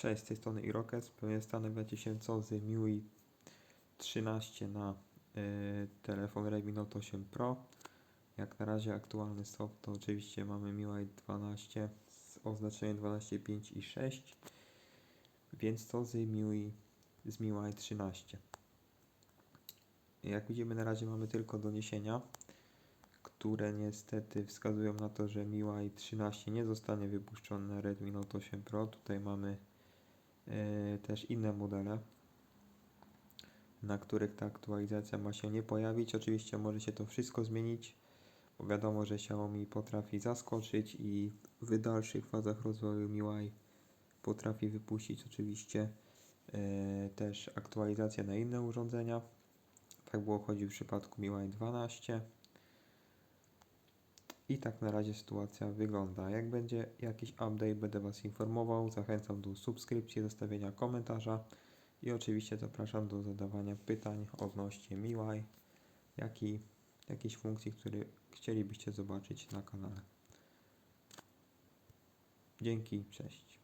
Cześć, z tej strony Irokes. Zastanawiacie się co z MIUI 13 na y, telefon Redmi Note 8 Pro. Jak na razie aktualny soft to oczywiście mamy MIUI 12 z oznaczeniem 12.5 i 6. Więc co z MIUI, z MIUI 13? Jak widzimy na razie mamy tylko doniesienia, które niestety wskazują na to, że MIUI 13 nie zostanie wypuszczony na Redmi Note 8 Pro. Tutaj mamy też inne modele, na których ta aktualizacja ma się nie pojawić. Oczywiście może się to wszystko zmienić, bo wiadomo, że Xiaomi potrafi zaskoczyć i w dalszych fazach rozwoju MIUI potrafi wypuścić oczywiście e, też aktualizacje na inne urządzenia. Tak było chodzi w przypadku MIUI 12. I tak na razie sytuacja wygląda. Jak będzie jakiś update, będę Was informował. Zachęcam do subskrypcji, zostawienia komentarza i oczywiście zapraszam do zadawania pytań odnośnie MIUI, jak i jakichś funkcji, które chcielibyście zobaczyć na kanale. Dzięki, cześć.